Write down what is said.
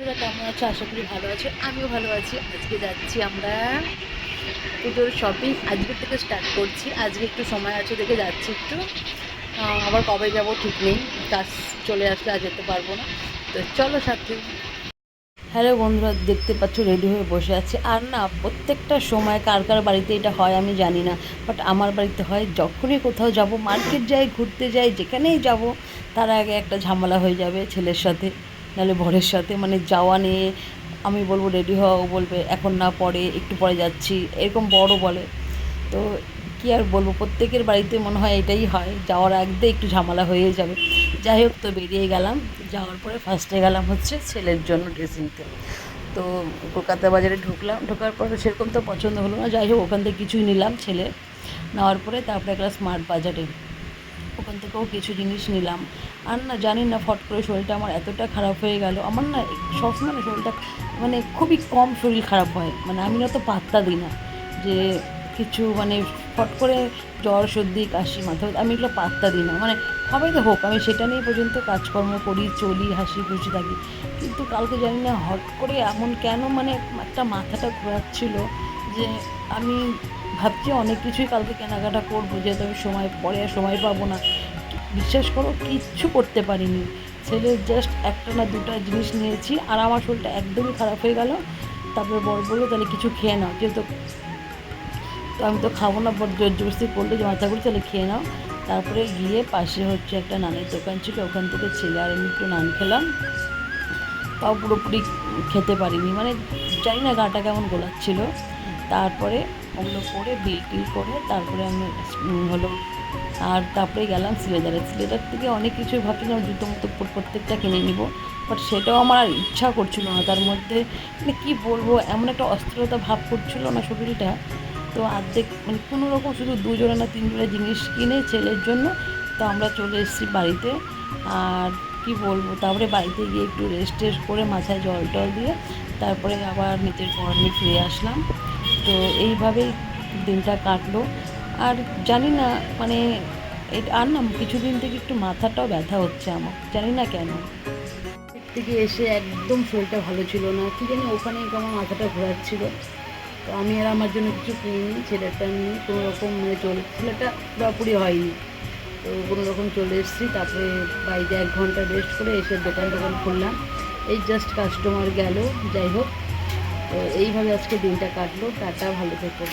কেমন আছো? আশা করি ভালো আছো। আমিও ভালো আছি। আজকে যাচ্ছি আমরা পুজোর শপিং আজকে থেকে স্টার্ট করছি। আজকে একটু সময় আছে দেখে যাচ্ছি একটু। আবার কবে যাব ঠিক নেই। কাজ চলে আসলে আজ যেতে পারব না। তো চলো সাথে। হ্যালো বন্ধুরা, দেখতে পাচ্ছ রেডি হয়ে বসে আছে। আর না, প্রত্যেকটা সময় কার কার বাড়িতে এটা হয় আমি জানি না। বাট আমার বাড়িতে হয়, যখনই কোথাও যাব মার্কেট যাই, ঘুরতে যাই, যেখানেই যাব, তার আগে একটা ঝামেলা হয়ে যাবে ছেলের সাথে। নাহলে বরের সাথে মানে যাওয়া নিয়ে আমি বলব রেডি হও, বলবে, এখন না, পরে, একটু পরে যাচ্ছি। এরকম বড় বলে। তো কি আর বলব, প্রত্যেকের বাড়িতে মনে হয় এটাই হয়, যাওয়ার আগ একটু ঝামেলা হয়ে যাবে। যাই হোক, তো বেরিয়ে গেলাম। যাওয়ার পরে ফার্স্টে গেলাম হচ্ছে ছেলের জন্য ড্রেস নিতে তো কলকাতা বাজারে ঢুকলাম, ঢোকার পরে সেরকম তো পছন্দ হলো না। যাই হোক, ওখান থেকে কিছুই নিলাম ছেলে। নেওয়ার পরে তারপরে গেলাম স্মার্ট বাজারে ওখান থেকেও কিছু জিনিস নিলাম। আর না, জানি না, ফট করে শরীরটা আমার এতটা খারাপ হয়ে গেল। আমার না, সবসময় না শরীরটা মানে খুবই কম শরীর খারাপ হয়। মানে আমি না তো পাত্তা দিই না। যে কিছু মানে ফট করে জ্বর, সর্দি, কাশি, মাথা আমি এগুলো পাত্তা দিই না। মানে হবে তো হোক, আমি সেটা নিয়ে পর্যন্ত কাজকর্ম করি, চলি, হাসি, খুশি থাকি। কিন্তু কালকে জানি না, হট করে এমন কেন মানে একটা মাথাটা ঘোরাচ্ছিল যে আমি ভাবছি অনেক কিছুই কালকে কেনাকাটা করব, যেহেতু আমি সময় পরে আর সময় পাবো না। বিশ্বাস করো, কিচ্ছু করতে পারিনি। ছেলের জাস্ট একটা না দুটো জিনিস নিয়েছি, আর আমার শরীরটা একদমই খারাপ হয়ে গেল। তারপরে বর বলল, তাহলে কিছু খেয়ে নাও। যেহেতু তো আমি তো খাব না বড় জোর জবরদস্তি করল যে মাথা করি তাহলে খেয়ে নাও। তারপরে গিয়ে পাশে হচ্ছে একটা নানের দোকান ছিল, ওখান থেকে ছেলে আর আমি একটু নান খেলাম। তাও পুরোপুরি খেতে পারিনি মানে জানি না গাটা কেমন গোলাচ্ছিল। তারপরে ওগুলো করে, বিল টিল করে, তারপরে আমি হলো, আর তারপরে গেলাম সিলেদারে। সিলেদার থেকে অনেক কিছুই ভাবছিলাম জুতো মতো পর- প্রত্যেকটা কিনে নিব। বাট সেটাও আমার আর ইচ্ছা করছিল না। তার মধ্যে মানে কী বলব, এমন একটা অস্থিরতা ভাব করছিল না শরীরটা। তো আর্ধেক মানে কোনো রকম শুধু দুজনে না তিনজনের জিনিস কিনে ছেলের জন্য, তো আমরা চলে এসেছি বাড়িতে। আর কি বলব, তারপরে বাড়িতে গিয়ে একটু রেস্ট টেস্ট করে মাথায় জল টল দিয়ে, তারপরে আবার নিজের নিয়ে ফিরে আসলাম। তো এইভাবেই দিনটা কাটলো। আর জানি না মানে আর না, কিছুদিন থেকে একটু মাথাটাও ব্যথা হচ্ছে আমার, জানি না কেন। থেকে এসে একদম শরীরটা ভালো ছিল না, কি জানি ওখানে আমার মাথাটা ঘোরাচ্ছিল। তো আমি আর আমার জন্য কিছু কিনিনি, ছেলেটা নিয়ে, কোনো রকম মানে চলে, ছেলেটা পুরোপুরি হয়নি। তো কোনো রকম চলে এসেছি, তারপরে বাইরে এক ঘণ্টা রেস্ট করে এসে দোকান টোকান খুললাম। এই জাস্ট কাস্টমার গেল, যাই হোক। তো এইভাবে আজকে দিনটা কাটলো। টাটা ভালো থেকো।